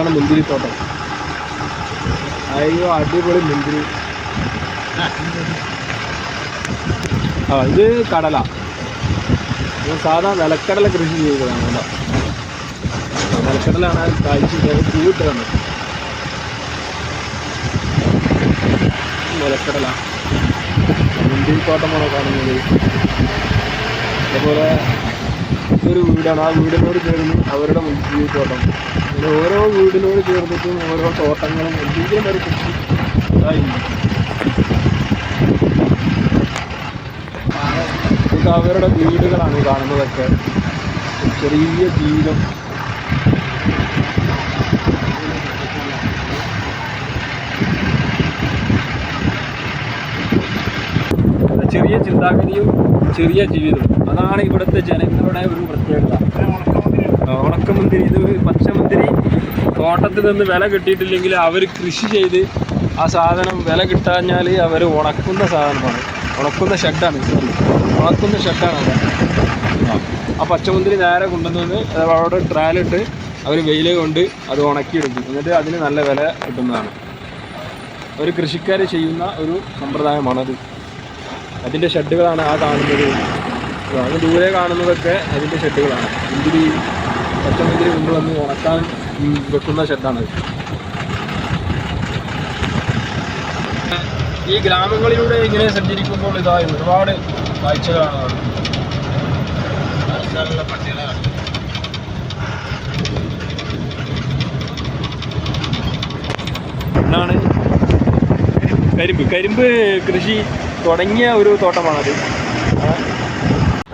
അതാണ് മുന്തിരിത്തോട്ടം അയ്യോ അടിപൊളി മുന്തിരി. ആ ഇത് കടല. സാധാ നിലക്കടല കൃഷി ചെയ്തതാണ് കേട്ടോ. നിലക്കടലാണ് കാഴ്ച പൂവിട്ടാണ് നിലക്കടല. മുന്തിരിത്തോട്ടമാണ് കാണുന്നത്. അതുപോലെ ഒരു വീടാണ്. ആ വീടിനോട് ചേർന്ന് അവരുടെ മുന്തിരിത്തോട്ടം അങ്ങനെ ഓരോ വീടിനോട് ചേർന്നിട്ടും ഓരോ തോട്ടങ്ങളും എന്തെങ്കിലും ഒരു കൃഷി ഇതൊക്കെ അവരുടെ വീടുകളാണ് കാണുന്നതൊക്കെ. ചെറിയ ജീവിതം. ചെറിയ ചിന്താഗതിയും ചെറിയ ജീവിതവും. അതാണ് ഇവിടുത്തെ ജനങ്ങളുടെ ഒരു പ്രത്യേകത. ഉണക്കമുന്തിരി ഇത് പച്ചമുന്തിരി തോട്ടത്തിൽ നിന്ന് വില കിട്ടിയിട്ടില്ലെങ്കിൽ അവർ കൃഷി ചെയ്ത് ആ സാധനം വില കിട്ടാഞ്ഞാൽ അവർ ഉണക്കുന്ന സാധനമാണ്. ഉണക്കുന്ന ഷെഡാണ് ഉണക്കുന്ന ഷെഡാണ് അവിടെ. ആ പച്ചമുന്തിരി നേരെ കൊണ്ടുവന്ന് അവിടെ ട്രാലിട്ട് അവർ വെയിൽ കൊണ്ട് അത് ഉണക്കിയെടുക്കും. എന്നിട്ട് അതിന് നല്ല വില കിട്ടുന്നതാണ്. ഒരു കൃഷിക്കാർ ചെയ്യുന്ന ഒരു സമ്പ്രദായമാണത്. അതിന്റെ ഷെഡുകളാണ് ആ കാണുന്നത്. അങ്ങ് ദൂരെ കാണുന്നതൊക്കെ അതിന്റെ ഷെഡുകളാണ്. മുന്തിരി പച്ചമുന്തിരി കൊണ്ടുവന്ന് ഉണക്കാൻ വെക്കുന്ന ഷെഡാണ് ഈ ഗ്രാമങ്ങളിലൂടെ ഇങ്ങനെ സഞ്ചരിക്കുമ്പോൾ ഇതായി ഒരുപാട് കാഴ്ചകളാണ് കാണുന്നത്. എന്നാണ് കരിമ്പ്. കരിമ്പ് കൃഷി തുടങ്ങിയ ഒരു തോട്ടമാണത്.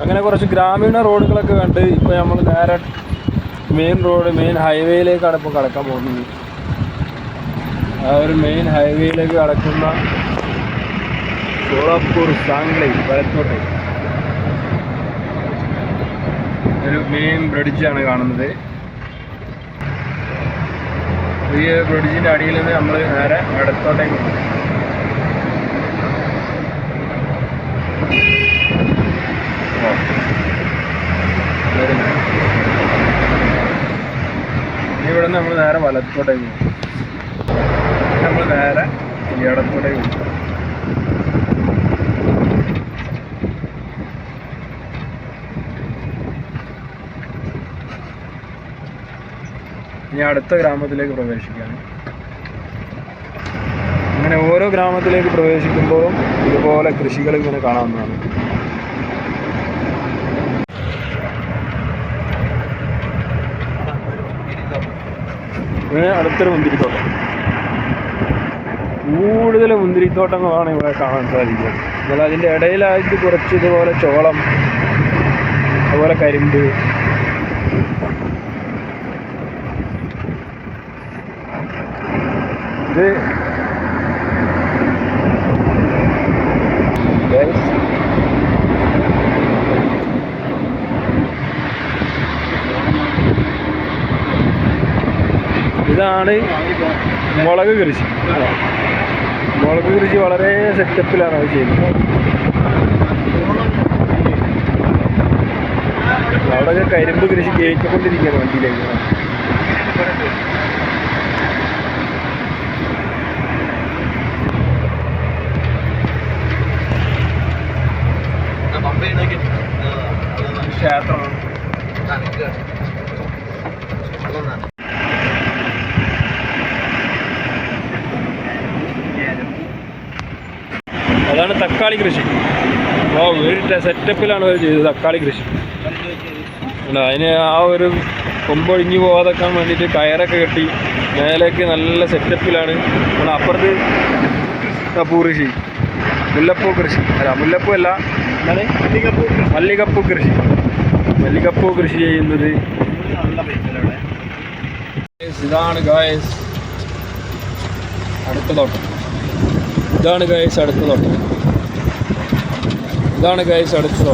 അങ്ങനെ കുറച്ച് ഗ്രാമീണ റോഡുകളൊക്കെ കണ്ട് ഇപ്പോൾ നമ്മൾ നേരെ മെയിൻ റോഡ് മെയിൻ ഹൈവേയിലേക്കാണ് ഇപ്പോൾ കടക്കാൻ പോകുന്നത്. ആ ഒരു മെയിൻ ഹൈവേയിലേക്ക് കടക്കുന്ന സോളാപ്പൂർ സാംഗ്ലൈ വലത്തോട്ടെ. ഒരു മെയിൻ ബ്രിഡ്ജാണ് കാണുന്നത്. ഈ ബ്രിഡ്ജിന്റെ അടിയിൽ നിന്ന് നമ്മൾ നേരെ ഇടത്തോട്ടേക്ക് പോകും. ഇവിടെ നമ്മൾ നേരെ വലത്തോടെ നമ്മൾ നേരെ ഇടത്തോടെ ഇനി അടുത്ത ഗ്രാമത്തിലേക്ക് പ്രവേശിക്കുകയാണ്. അങ്ങനെ ഓരോ ഗ്രാമത്തിലേക്ക് പ്രവേശിക്കുമ്പോഴും ഇതുപോലെ കൃഷികൾ ഇങ്ങനെ കാണാവുന്നതാണ്. അടുത്തൊരു മുന്തിരിത്തോട്ടം. കൂടുതൽ മുന്തിരിത്തോട്ടങ്ങളാണ് ഇവിടെ കാണാൻ സാധിക്കുക എന്നാൽ അതിന്റെ ഇടയിലായിട്ട് കുറച്ച് ഇതുപോലെ ചോളം അതുപോലെ കരിമ്പ്. ഇത് ഇതാണ് മുളക് കൃഷി. മുളക് കൃഷി വളരെ സെറ്റപ്പിലാണ് അത് ചെയ്യുന്നത്. അവിടെ കരിമ്പ് കൃഷി കയറ്റിക്കൊണ്ടിരിക്കുകയാണ് വണ്ടിയിലേക്ക്. ക്ഷേത്രമാണ് അതാണ് തക്കാളി കൃഷി. ഓ ഒരു സെറ്റപ്പിലാണ് അവർ ചെയ്തത് തക്കാളി കൃഷി. അതിന് ആ ഒരു കൊമ്പൊഴിഞ്ഞു പോകാതെക്കാൻ വേണ്ടിയിട്ട് കയറൊക്കെ കെട്ടി മേലേക്ക് നല്ല സെറ്റപ്പിലാണ് നമ്മൾ അപ്പുറത്ത് കപ്പൂ കൃഷി. മുല്ലപ്പൂ കൃഷി. അല്ല മുല്ലപ്പൂ അല്ല. എന്താണ്? മല്ലികപ്പൂ കൃഷി. മല്ലികപ്പൂ കൃഷി. ചെയ്യുന്നത്. ഇതാണ് ഗായസ് അടുത്ത തോട്ടം. ഇതാണ് ഗായസ് അടുത്ത തോട്ടം. ഇതാണ് ഗൈസ് അടുത്തത്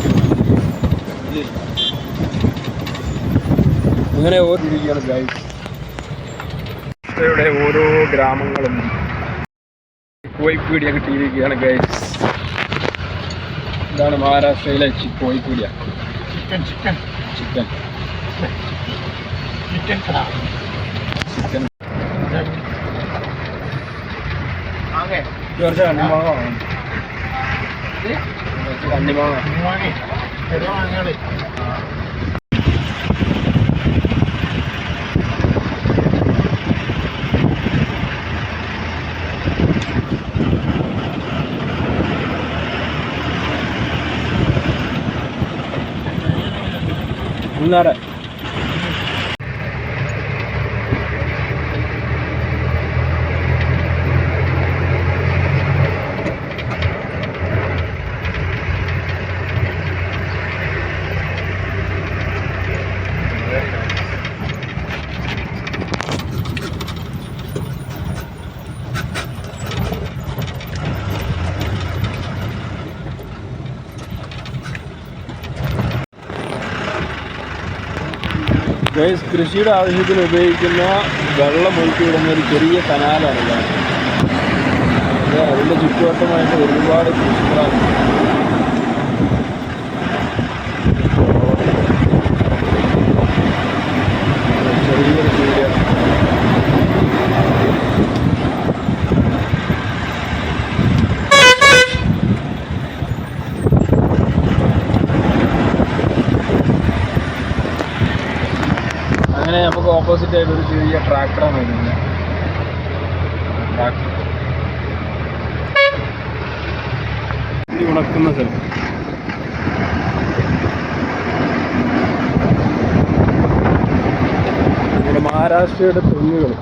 അങ്ങനെ ഓരോ രീതിയാണ് ഗൈസ് ഇവിടെ ഓരോ ഗ്രാമങ്ങളും കോഴിപ്പീടിയൊക്കെ ടി വിക്കാണ് ഗൈസ് ഇതാണ് മഹാരാഷ്ട്രയിലെ കോഴിപ്പീടിയ chicken chicken chicken chicken chicken George കണ്ണിമാങ്ങ ഗൈസ് കൃഷിയുടെ ആവശ്യത്തിന് ഉപയോഗിക്കുന്ന വെള്ളം ഒഴുക്കി വിടുന്ന ഒരു ചെറിയ കനാലാണ് അതിന്റെ ചുറ്റുവട്ടമായിട്ട് ഒരുപാട് കൃഷികളാണ്. ഓപ്പോസിറ്റ് ആയിട്ട് ഒരു ചെറിയ ട്രാക്ടറാണ് വരുന്നത് ഉണക്കുന്ന സ്ഥലം. നമ്മുടെ മഹാരാഷ്ട്രയുടെ തെങ്ങുകൾ.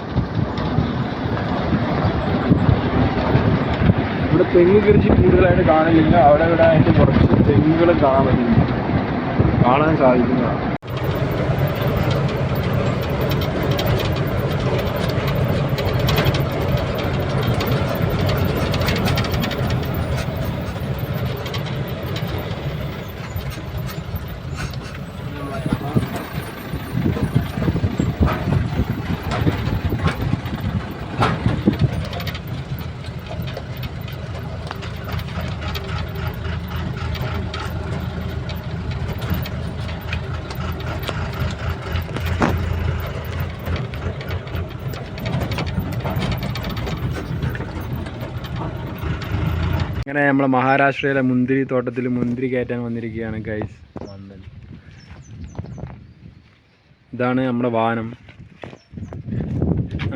ഇവിടെ തെങ്ങ് കൃഷി കൂടുതലായിട്ട് കാണില്ല. അവിടെ ഇവിടെ ആയിട്ട് കുറച്ച് തെങ്ങുകൾ കാണാൻ പറ്റുന്നു കാണാൻ സാധിക്കുന്നതാണ്. അങ്ങനെ നമ്മളെ മഹാരാഷ്ട്രയിലെ മുന്തിരി തോട്ടത്തിൽ മുന്തിരി കയറ്റാൻ വന്നിരിക്കുകയാണ് ഗൈസ് വന്നൽ ഇതാണ് നമ്മുടെ വാഹനം.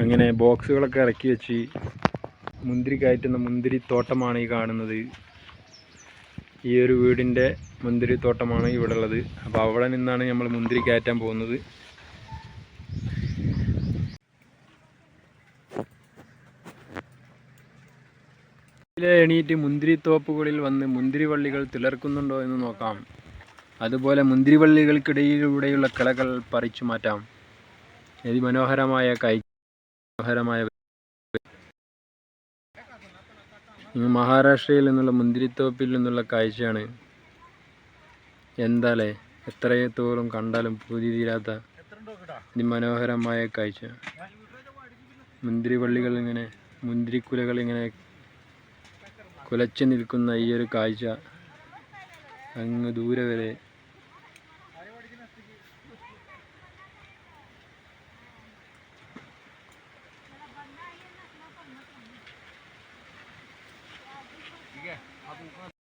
അങ്ങനെ ബോക്സുകളൊക്കെ ഇറക്കി വെച്ച് മുന്തിരി കയറ്റുന്ന മുന്തിരി തോട്ടമാണ് ഈ കാണുന്നത്. ഈ ഒരു വീടിന്റെ മുന്തിരി തോട്ടമാണ് ഇവിടെ ഉള്ളത്. അപ്പോൾ അവിടെ നിന്നാണ് നമ്മൾ മുന്തിരി കയറ്റാൻ പോകുന്നത്. രാവിലെ എണീറ്റ് മുന്തിരിത്തോപ്പുകളിൽ വന്ന് മുന്തിരിവള്ളികൾ തിളർക്കുന്നുണ്ടോ എന്ന് നോക്കാം. അതുപോലെ മുന്തിരിവള്ളികൾക്കിടയിലൂടെയുള്ള കിളകൾ പറിച്ചു മാറ്റാം. അതിമനോഹരമായ കൈ മനോഹരമായ മഹാരാഷ്ട്രയിൽ നിന്നുള്ള മുന്തിരിത്തോപ്പിൽ നിന്നുള്ള കാഴ്ചയാണ്. എന്താലേ എത്രത്തോളം കണ്ടാലും പൂതി തീരാത്ത അതിമനോഹരമായ കാഴ്ച. മുന്തിരിവള്ളികൾ ഇങ്ങനെ മുന്തിരിക്കുലകൾ ഇങ്ങനെ കുലച്ചു നിൽക്കുന്ന ഈ ഒരു കാഴ്ച അങ്ങ് ദൂരെ വരെ